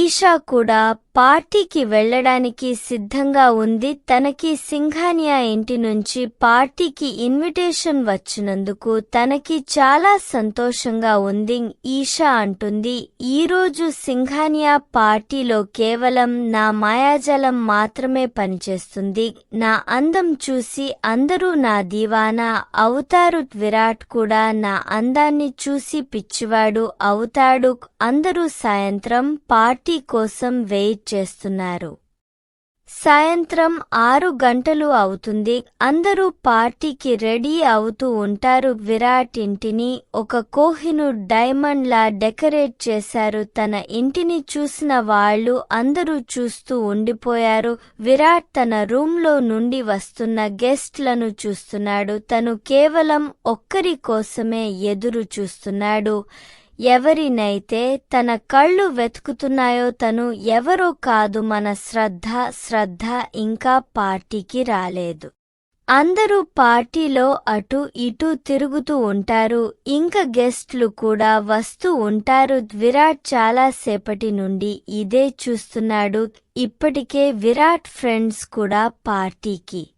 ఈషా కూడా పార్టీకి వెళ్ళడానికి సిద్ధంగా ఉంది. తనకి సింఘానియా ఇంటి నుంచి పార్టీకి ఇన్విటేషన్ వచ్చినందుకు తనకి చాలా సంతోషంగా ఉంది ఈషా అంటుంది. ఈరోజు సింఘానియా పార్టీలో కేవలం నా మాయాజలం మాత్రమే పనిచేస్తుంది. నా అందం చూసి అందరూ నా దీవానా అవుతారు విరాట్ కూడా నా అందాన్ని చూసి పిచ్చివాడు అవుతాడు అందరూ సాయంత్రం పార్టీ పార్టీ కోసం వెయిట్ చేస్తున్నారు. సాయంత్రం ఆరు గంటలు అవుతుంది. అందరూ పార్టీకి రెడీ అవుతూ ఉంటారు. విరాట్ ఇంటిని ఒక కోహినూర్ డైమండ్లా డెకరేట్ చేశారు. తన ఇంటిని చూసిన వాళ్ళు అందరూ చూస్తూ ఉండిపోయారు. విరాట్ తన రూంలో నుండి వస్తున్న గెస్ట్లను చూస్తున్నాడు. తను కేవలం ఒక్కరి కోసమే ఎదురు చూస్తున్నాడు. ఎవరినైతే తన కళ్ళు వెతుకుతున్నాయో తను ఎవరో కాదు మన శ్రద్ధ శ్రద్ధ ఇంకా పార్టీకి రాలేదు. అందరూ పార్టీలో అటు ఇటు తిరుగుతూ ఉంటారు ఇంకా గెస్ట్లు కూడా వస్తూ ఉంటారు. విరాట్ చాలా సేపటి నుండి ఇదే చూస్తున్నాడు ఇప్పటికే విరాట్ ఫ్రెండ్స్ కూడా పార్టీకి.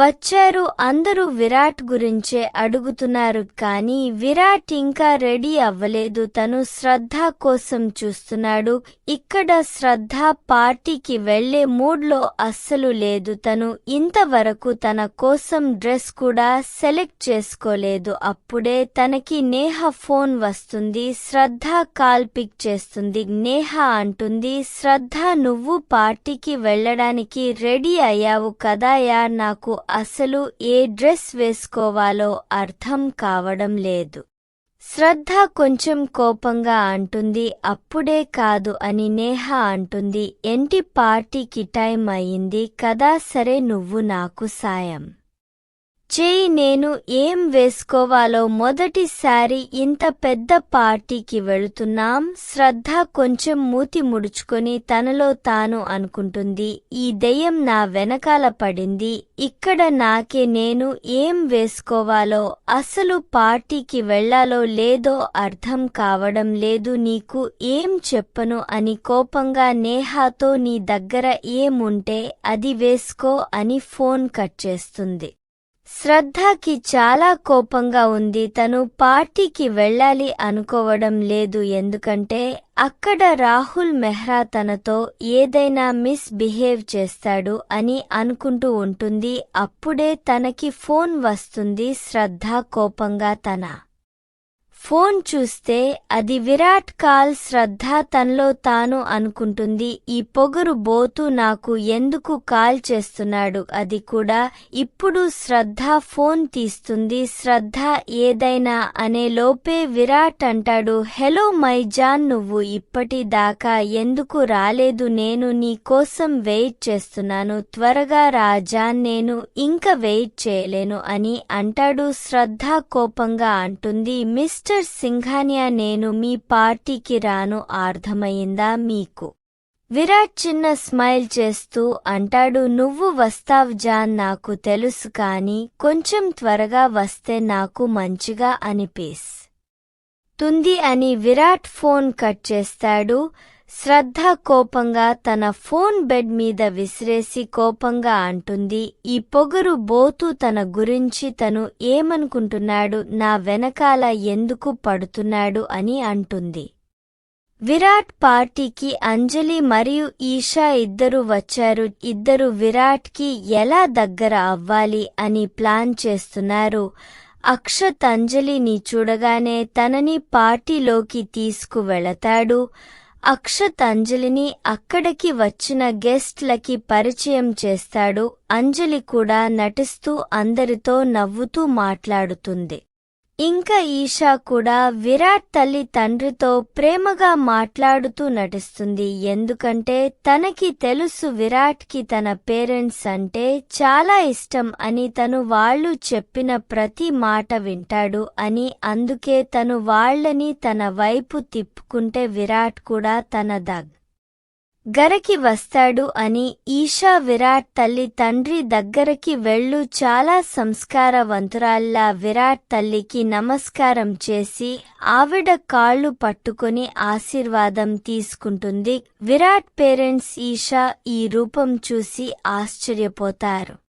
వచ్చారు అందరూ విరాట్ గురించే అడుగుతున్నారు కానీ విరాట్ ఇంకా రెడీ అవ్వలేదు. తను శ్రద్ధ కోసం చూస్తున్నాడు. ఇక్కడ శ్రద్ధ పార్టీకి వెళ్ళే మూడ్లో అస్సలు లేదు. తను ఇంతవరకు తన కోసం డ్రెస్ కూడా సెలెక్ట్ చేసుకోలేదు. అప్పుడే తనకి నేహ ఫోన్ వస్తుంది. శ్రద్ధ కాల్ పిక్ చేస్తుంది. నేహ అంటుంది శ్రద్ధ నువ్వు పార్టీకి వెళ్ళడానికి రెడీ అయ్యావు కదా నాకు అసలు ఏ డ్రెస్ వేసుకోవాలో అర్థం కావడం లేదు. శ్రద్ధ కొంచెం కోపంగా అంటుంది అప్పుడే కాదు అని నేహ అంటుంది ఎంటి పార్టీకి టైం అయింది కదా సరే నువ్వు నాకు సాయం. చేయి నేను ఏం వేసుకోవాలో మొదటిసారి ఇంత పెద్ద పార్టీకి వెళుతున్నాం. శ్రద్ధ కొంచెం మూతి ముడుచుకొని తనలో తాను అనుకుంటుంది. ఈ దెయ్యం నా వెనకాల పడింది. ఇక్కడ నాకే నేను ఏం వేసుకోవాలో అసలు పార్టీకి వెళ్ళాలో లేదో అర్థం కావడం లేదు. నీకు ఏం చెప్పను అని కోపంగా నేహాతో నీ దగ్గర ఏముంటే అది వేసుకో అని ఫోన్ కట్ చేస్తుంది. శ్రద్ధకి చాలా కోపంగా ఉంది. తను పార్టీకి వెళ్ళాలి అనుకోవడం లేదు. ఎందుకంటే అక్కడ రాహుల్ మెహ్రా తనతో ఏదైనా మిస్ బిహేవ్ చేస్తాడు అని అనుకుంటూ ఉంటుంది. అప్పుడే తనకి ఫోన్ వస్తుంది. శ్రద్ధ కోపంగా తన ఫోన్ చూస్తే అది విరాట్ కాల్ శ్రద్ధ తనలో తాను అనుకుంటుంది. ఈ పొగరు బోతు నాకు ఎందుకు కాల్ చేస్తున్నాడు? అది కూడా ఇప్పుడు శ్రద్ధ ఫోన్ తీస్తుంది. శ్రద్ధ ఏదైనా అనే లోపే విరాట్ అంటాడు. హెలో మైజాన్ నువ్వు ఇప్పటిదాకా ఎందుకు రాలేదు? నేను నీ కోసం వెయిట్ చేస్తున్నాను. త్వరగా రాజాన్ నేను ఇంకా వెయిట్ చేయలేను అని అంటాడు. శ్రద్ధ కోపంగా అంటుంది. మిస్టర్ మిస్టర్ సింఘానియా నేను మీ పార్టీకి రాను అర్థమయ్యిందా మీకు? విరాట్ చిన్న స్మైల్ చేస్తూ అంటాడు నువ్వు వస్తావ్ జాన్ నాకు తెలుసు కాని కొంచెం త్వరగా వస్తే నాకు మంచిగా అనిపిస్. తుంది అని విరాట్ ఫోన్ కట్ చేస్తాడు. శ్రద్ధ కోపంగా తన ఫోన్ బెడ్ మీద విసిరేసి కోపంగా అంటుంది ఈ పొగరు బోతు తన గురించి తను ఏమనుకుంటున్నాడు నా వెనకాల ఎందుకు పడుతున్నాడు అని అంటుంది. విరాట్ పార్టీకి అంజలి మరియు ఈషా ఇద్దరు వచ్చారు ఇద్దరు విరాట్కి ఎలా దగ్గర అవ్వాలి అని ప్లాన్ చేస్తున్నారు. అక్షత్ అంజలిని చూడగానే తనని పార్టీలోకి తీసుకువెళతాడు. అక్షత్ అంజలిని అక్కడికి వచ్చిన గెస్ట్లకి పరిచయం చేస్తాడు. అంజలి కూడా నటిస్తూ అందరితో నవ్వుతూ మాట్లాడుతుంది. ఇంకా ఈషా కూడా విరాట్ తల్లి తండ్రితో ప్రేమగా మాట్లాడుతూ నటిస్తుంది. ఎందుకంటే తనకి తెలుసు విరాట్కి తన పేరెంట్స్ అంటే చాలా ఇష్టం అని తను వాళ్ళు చెప్పిన ప్రతి మాట వింటాడు అని అందుకే తను వాళ్ళని తన వైపు తిప్పుకుంటే విరాట్ కూడా తన దగ్ గరకి వస్తాడు అని ఈషా విరాట్ తల్లి తండ్రి దగ్గరకి వెళ్ళు చాలా సంస్కారవంతురాల్లా విరాట్ తల్లికి నమస్కారం చేసి ఆవిడ కాళ్ళు పట్టుకొని ఆశీర్వాదం తీసుకుంటుంది. విరాట్ పేరెంట్స్ ఈషా ఈ రూపం చూసి ఆశ్చర్యపోతారు.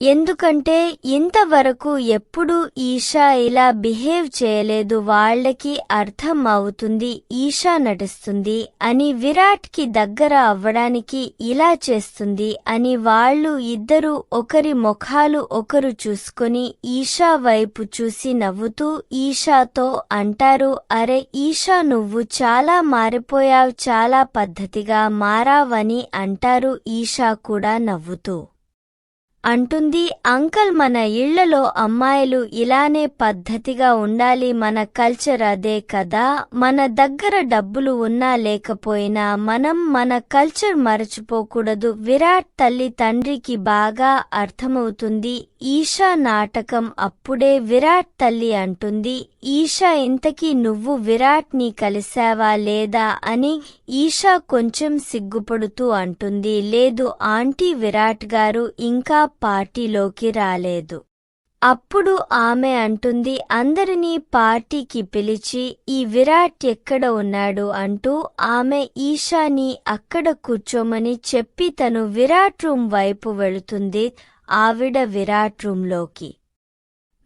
ఎందుకంటే ఇంతవరకు ఎప్పుడు ఈషా ఇలా బిహేవ్ చేయలేదు వాళ్ళకి అర్థం అవుతుంది ఈషా నటిస్తుంది అని విరాట్కి దగ్గర అవ్వడానికి ఇలా చేస్తుంది అని వాళ్ళు ఇద్దరు ఒకరి ముఖాలు ఒకరు చూసుకొని ఈషా వైపు చూసి నవ్వుతూ ఈషాతో అంటారు అరే ఈషా నువ్వు చాలా మారిపోయావు చాలా పద్ధతిగా మారావని అంటారు ఈషా కూడా నవ్వుతూ. అంటుంది అంకల్ మన ఇళ్ళలో అమ్మాయిలు ఇలానే పద్ధతిగా ఉండాలి మన కల్చర్ అదే కదా. మన దగ్గర డబ్బులు ఉన్నా లేకపోయినా మనం మన కల్చర్ మరచిపోకూడదు. విరాట్ తల్లి తండ్రికి బాగా అర్థమవుతుంది. ఈషా నాటకం అప్పుడే విరాట్ తల్లి అంటుంది ఈషా ఇంతకీ నువ్వు విరాట్ని కలిశావా లేదా? అని ఈషా కొంచెం సిగ్గుపడుతూ అంటుంది లేదు ఆంటీ విరాట్ గారు ఇంకా పార్టీలోకి రాలేదు. అప్పుడు ఆమె అంటుంది అందరినీ పార్టీకి పిలిచి ఈ విరాట్ ఎక్కడ ఉన్నాడు అంటూ ఆమె ఈషాని అక్కడ కూర్చోమని చెప్పి తను విరాట్ రూమ్ వైపు వెళుతుంది ఆవిడ విరాట్ రూంలోకి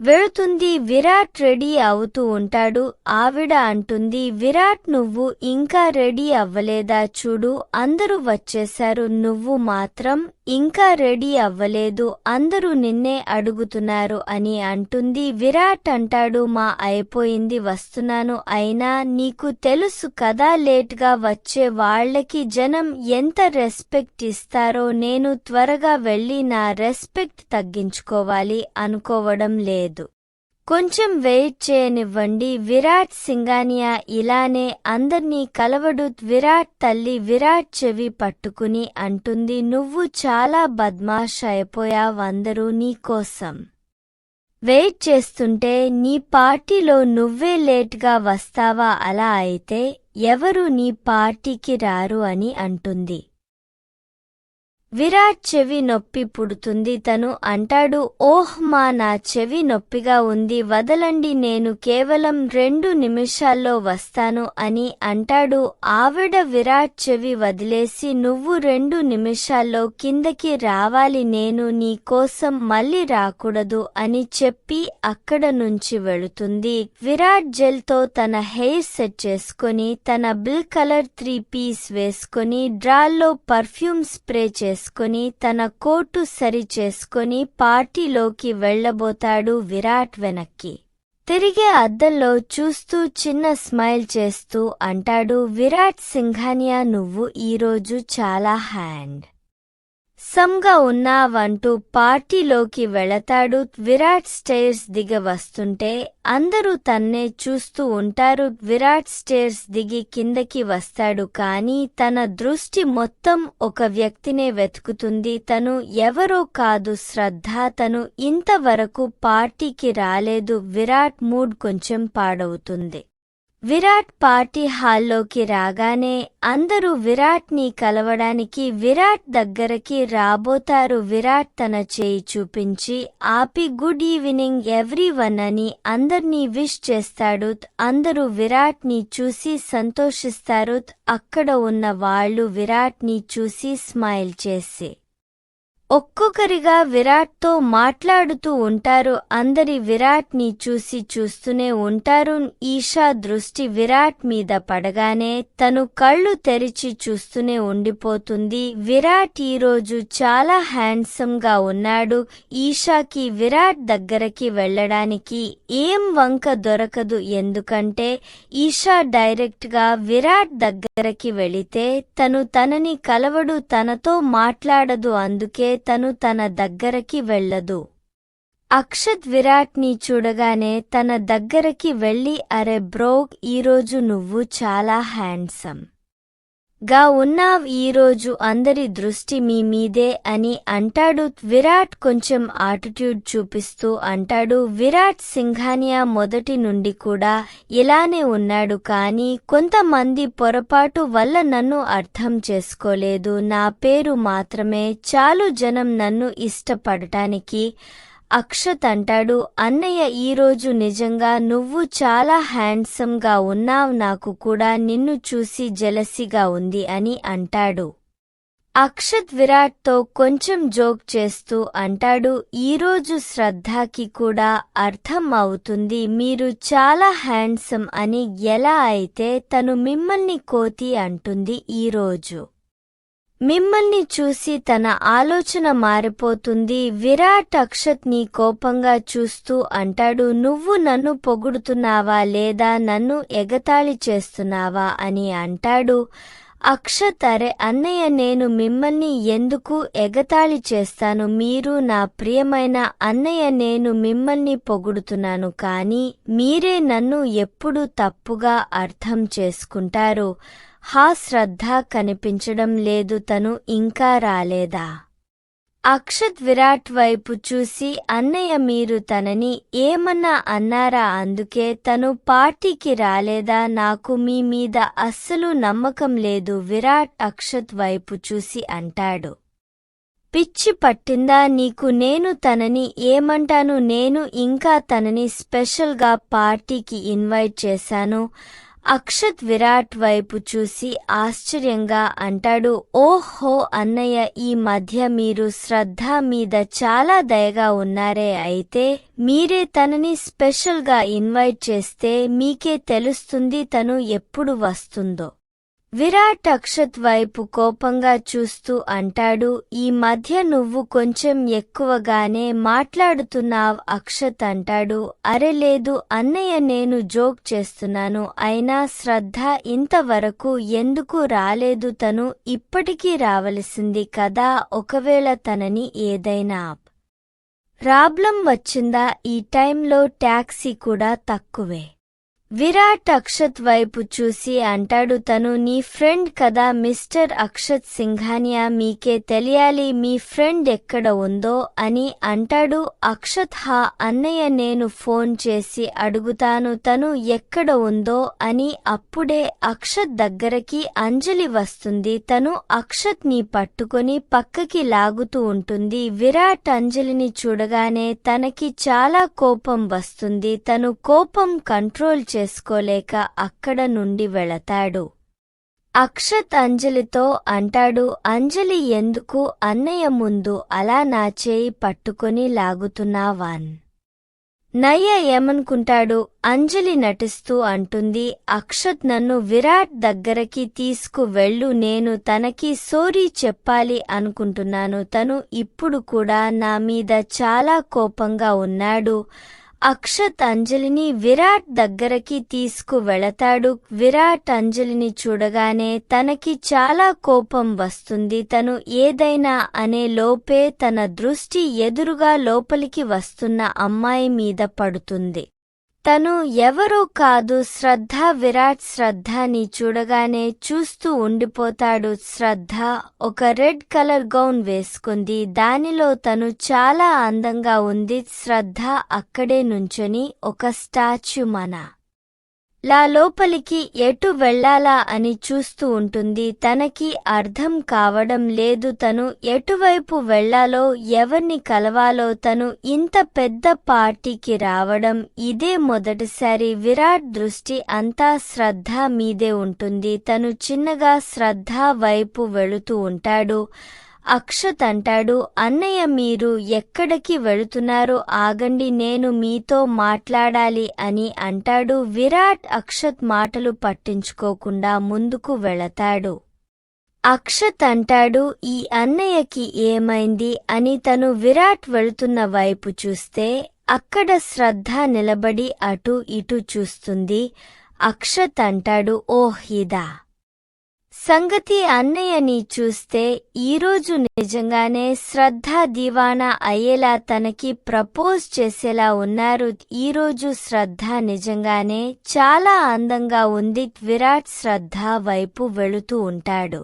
వెళుతుంది విరాట్ రెడీ అవుతూ ఉంటాడు. ఆవిడ అంటుంది విరాట్ నువ్వు ఇంకా రెడీ అవ్వలేదా? చూడు అందరూ వచ్చేశారు. నువ్వు మాత్రం ఇంకా రెడీ అవ్వలేదు. అందరూ నిన్నే అడుగుతున్నారు అని అంటుంది. విరాట్ అంటాడు మా అయిపోయింది వస్తున్నాను. అయినా నీకు తెలుసు కదా లేట్గా వచ్చే వాళ్ళకి జనం ఎంత రెస్పెక్ట్ ఇస్తారో నేను త్వరగా వెళ్ళి నా రెస్పెక్ట్ తగ్గించుకోవాలి అనుకోవడం లేదు. కొంచెం వెయిట్ చేయనివ్వండి విరాట్ సింగానియా ఇలానే అందర్నీ కలవడు విరాట్ తల్లి విరాట్ చెవి పట్టుకుని అంటుంది నువ్వు చాలా బద్మాష్ అయిపోయావందరూ నీకోసం వెయిట్ చేస్తుంటే నీ పార్టీలో నువ్వే లేట్గా వస్తావా? అలా అయితే ఎవరు నీ పార్టీకి రారు అని అంటుంది. విరాట్ చెవి నొప్పి పుడుతుంది తను అంటాడు ఓహ్ మా నా చెవి నొప్పిగా ఉంది వదలండి నేను కేవలం రెండు నిమిషాల్లో వస్తాను అని అంటాడు. ఆవిడ విరాట్ చెవి వదిలేసి నువ్వు రెండు నిమిషాల్లో కిందకి రావాలి నేను నీ కోసం మళ్ళీ రాకూడదు అని చెప్పి అక్కడ నుంచి వెళుతుంది. విరాట్ జెల్తో తన హెయిర్ సెట్ చేసుకొని తన బిల్ కలర్ త్రీ పీస్ వేసుకొని డ్రాల్లో పర్ఫ్యూమ్ స్ప్రే చేసుకుని తన కోటు సరి చేసుకొని పార్టీలోకి వెళ్ళబోతాడు విరాట్ వెనక్కి. తిరిగే అద్దంలో చూస్తూ చిన్న స్మైల్ చేస్తూ అంటాడు విరాట్ సింఘానియా నువ్వు ఈరోజు చాలా హ్యాండ్. సమ్గా ఉన్నావంటూ పార్టీలోకి వెళతాడు. విరాట్ స్టేర్స్ దిగ వస్తుంటే అందరూ తన్నే చూస్తూ ఉంటారు. విరాట్ స్టేర్స్ దిగి కిందకి వస్తాడు కానీ తన దృష్టి మొత్తం ఒక వ్యక్తినే వెతుకుతుంది. తను ఎవరో కాదు శ్రద్ధ. తను ఇంతవరకు పార్టీకి రాలేదు. విరాట్ మూడ్ కొంచెం పాడవుతుంది. విరాట్ పార్టీ హాల్లోకి రాగానే అందరూ విరాట్ని కలవడానికి విరాట్ దగ్గరకి రాబోతారు. విరాట్ తన చేయి చూపించి ఆపి గుడ్ ఈవినింగ్ ఎవ్రీవన్ అని అందర్నీ విష్ చేస్తాడు. అందరూ విరాట్ని చూసి సంతోషిస్తారు. అక్కడ ఉన్న వాళ్ళు విరాట్ని చూసి స్మైల్ చేసి ఒక్కొక్కరిగా విరాట్తో మాట్లాడుతూ ఉంటారు. అందరి విరాట్ని చూసి చూస్తూనే ఉంటారు. ఈషా దృష్టి విరాట్ మీద పడగానే తను కళ్ళు తెరిచి చూస్తూనే ఉండిపోతుంది. విరాట్ ఈరోజు చాలా హ్యాండ్సమ్గా ఉన్నాడు. ఈషాకి విరాట్ దగ్గరకి వెళ్ళడానికి ఏం వంక దొరకదు. ఎందుకంటే ఈషా డైరెక్ట్గా విరాట్ దగ్గరకి వెళితే తను తనని కలవడు తనతో మాట్లాడదు. అందుకే తను తన దగ్గరకి వెళ్ళదు. అక్షత్ విరాట్ని చూడగానే తన దగ్గరకి వెళ్ళి అరే బ్రో ఈరోజు నువ్వు చాలా హ్యాండ్సమ్. గా ఉన్నావ్ ఈరోజు అందరి దృష్టి మీ మీదే అని అంటాడు విరాట్ కొంచెం ఆటిట్యూడ్ చూపిస్తూ అంటాడు విరాట్ సింఘానియా మొదటి నుండి కూడా ఇలానే ఉన్నాడు కాని కొంతమంది పొరపాటు వల్ల నన్ను అర్థం చేసుకోలేదు. నా పేరు మాత్రమే. చాలు జనం నన్ను ఇష్టపడటానికి అక్షత్ అంటాడు అన్నయ్య ఈరోజు నిజంగా నువ్వు చాలా హ్యాండ్సమ్గా ఉన్నావు ఉన్నావ్ నాకు కూడా నిన్ను చూసి జలసిగా ఉంది అని అంటాడు. అక్షత్ విరాట్తో కొంచెం జోక్ చేస్తూ అంటాడు ఈరోజు శ్రద్ధకి కూడా అర్థం అవుతుంది మీరు చాలా హ్యాండ్సమ్ అని ఎలా అయితే తను మిమ్మల్ని కోతి అంటుంది ఈరోజు మిమ్మల్ని చూసి తన ఆలోచన మారిపోతుంది. విరాట్ అక్షత్ని కోపంగా చూస్తూ అంటాడు నువ్వు నన్ను పొగుడుతున్నావా లేదా? నన్ను ఎగతాళి చేస్తున్నావా? అని అంటాడు. అక్షతరే అన్నయ్య నేను మిమ్మల్ని ఎందుకు ఎగతాళి చేస్తాను? మీరు నా ప్రియమైన అన్నయ్య నేను మిమ్మల్ని పొగుడుతున్నాను. కాని మీరే నన్ను ఎప్పుడు తప్పుగా అర్థం చేసుకుంటారు. హా శ్రద్ధ కనిపించడం లేదు తను ఇంకా రాలేదా? అక్షత్ విరాట్ వైపు చూసి అన్నయ్య మీరు తనని ఏమన్నా అన్నారా? అందుకే తను పార్టీకి రాలేదా? నాకు మీ మీద అస్సలు నమ్మకం లేదు విరాట్ అక్షత్ వైపు చూసి అంటాడు. పిచ్చి పట్టిందా? నీకు నేను తనని ఏమంటాను? నేను ఇంకా తనని స్పెషల్గా పార్టీకి ఇన్వైట్ చేశాను. అక్షత్ విరాట్ వైపు చూసి ఆశ్చర్యంగా అంటాడు ఓహో అన్నయ్య ఈ మధ్య మీరు శ్రద్ధ మీద చాలా దయగా ఉన్నారే అయితే మీరే తనని స్పెషల్గా ఇన్వైట్ చేస్తే మీకే తెలుస్తుంది తను ఎప్పుడు వస్తుందో. విరాట్ అక్షత్ వైపు కోపంగా చూస్తూ అంటాడు ఈ మధ్య నువ్వు కొంచెం ఎక్కువగానే మాట్లాడుతున్నావ్ అక్షత్ అంటాడు అరే లేదు అన్నయ్య నేను జోక్ చేస్తున్నాను అయినా శ్రద్ధ ఇంతవరకు ఎందుకు రాలేదు తను ఇప్పటికీ రావలసింది కదా ఒకవేళ తనని ఏదైనా ప్రాబ్లం వచ్చిందా? ఈ టైంలో టాక్సీ కూడా తక్కువే. విరాట్ అక్షత్ వైపు చూసి అంటాడు తను నీ ఫ్రెండ్ కదా మిస్టర్ అక్షత్ సింఘానియా మీకే తెలియాలి మీ ఫ్రెండ్ ఎక్కడ ఉందో అని అంటాడు. అక్షత్ హా అన్నయ్య నేను ఫోన్ చేసి అడుగుతాను తను ఎక్కడ ఉందో అని అప్పుడే అక్షత్ దగ్గరకి అంజలి వస్తుంది. తను అక్షత్ని పట్టుకొని పక్కకి లాగుతూ ఉంటుంది. విరాట్ అంజలిని చూడగానే తనకి చాలా కోపం వస్తుంది. తను కోపం కంట్రోల్ చేసుకోలేక అక్కడ నుండి వెళతాడు. అక్షత్ అంజలితో అంటాడు అంజలి ఎందుకు అన్నయ్య ముందు అలా నా చేయి పట్టుకొని లాగుతున్నావాన్ నయ్య ఏమనుకుంటాడు అంజలి నటిస్తూ అంటుంది అక్షత్ నన్ను విరాట్ దగ్గరకి తీసుకువెళ్ళు నేను తనకి సోరీ చెప్పాలి అనుకుంటున్నాను తను ఇప్పుడు కూడా నా మీద చాలా కోపంగా ఉన్నాడు అక్షత్ అంజలిని విరాట్ దగ్గరకి తీసుకువెళతాడు. విరాట్ అంజలిని చూడగానే తనకి చాలా కోపం వస్తుంది. తను ఏదైనా అనే లోపే తన దృష్టి ఎదురుగా లోపలికి వస్తున్న అమ్మాయి మీద పడుతుంది. తను ఎవరో కాదు శ్రద్ధ విరాట్ శ్రద్ధని చూడగానే చూస్తూ ఉండిపోతాడు. శ్రద్ధ ఒక రెడ్ కలర్ గౌన్ వేసుకుంది. దానిలో తను చాలా అందంగా ఉంది. శ్రద్ధ అక్కడే నుంచొని ఒక స్టాచ్యూ మన లా లోపలికి ఎటు వెళ్ళాలా అని చూస్తూ ఉంటుంది. తనకి అర్థం కావడం లేదు. తను ఎటువైపు వెళ్ళాలో ఎవరిని కలవాలో తను ఇంత పెద్ద పార్టీకి రావడం ఇదే మొదటిసారి విరాట్ దృష్టి అంతా శ్రద్ధ మీదే ఉంటుంది. తను చిన్నగా శ్రద్ధ వైపు వెళుతూ ఉంటాడు. అక్షత్ అంటాడు అన్నయ్య మీరు ఎక్కడికి వెళుతున్నారో ఆగండి నేను మీతో మాట్లాడాలి అని అంటాడు. విరాట్ అక్షత్ మాటలు పట్టించుకోకుండా ముందుకు వెళతాడు. అక్షత్ అంటాడు ఈ అన్నయ్యకి ఏమైంది? అని తను విరాట్ వెళుతున్న వైపు చూస్తే అక్కడ శ్రద్ధ నిలబడి అటు ఇటు చూస్తుంది. అక్షత్ అంటాడు ఓహ్ ఇదా సంగతి అన్నయ్యని చూస్తే ఈరోజు నిజంగానే శ్రద్ధ దివానా అయ్యేలా తనకి ప్రపోజ్ చేసేలా ఉన్నారు. ఈరోజు శ్రద్ధ నిజంగానే చాలా అందంగా ఉంది. విరాట్ శ్రద్ధ వైపు వెళుతూ ఉంటాడు.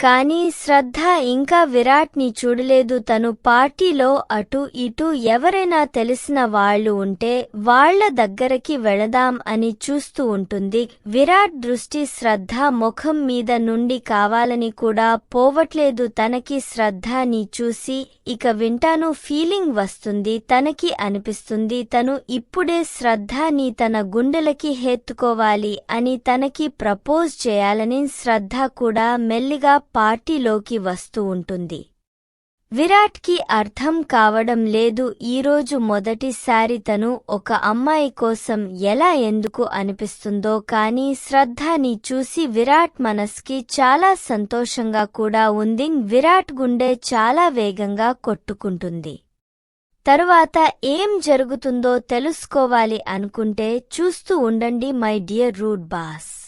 కానీ శ్రద్ధ ఇంకా విరాట్ని చూడలేదు. తను పార్టీలో అటు ఇటు ఎవరైనా తెలిసిన వాళ్ళు ఉంటే వాళ్ళ దగ్గరకి వెళదాం అని చూస్తూ ఉంటుంది. విరాట్ దృష్టి శ్రద్ధ ముఖం మీద నుండి కావాలని కూడా పోవట్లేదు. తనకి శ్రద్ధని చూసి ఇక వింటాను ఫీలింగ్ వస్తుంది తనకి అనిపిస్తుంది. తను ఇప్పుడే శ్రద్ధని తన గుండెలకి హెత్తుకోవాలి అని తనకి ప్రపోజ్ చేయాలని శ్రద్ధ కూడా మెల్లిగా పార్టీలోకి వస్తూ ఉంటుంది. విరాట్కి అర్థం కావడం లేదు. ఈరోజు మొదటిసారి తను ఒక అమ్మాయి కోసం ఎలా ఎందుకు అనిపిస్తుందో కానీ శ్రద్ధని చూసి విరాట్ మనస్కి చాలా సంతోషంగా కూడా ఉంది. విరాట్ గుండె చాలా వేగంగా కొట్టుకుంటుంది. తరువాత ఏం జరుగుతుందో తెలుసుకోవాలి అనుకుంటే చూస్తూ ఉండండి మై డియర్ రూడ్ బాస్.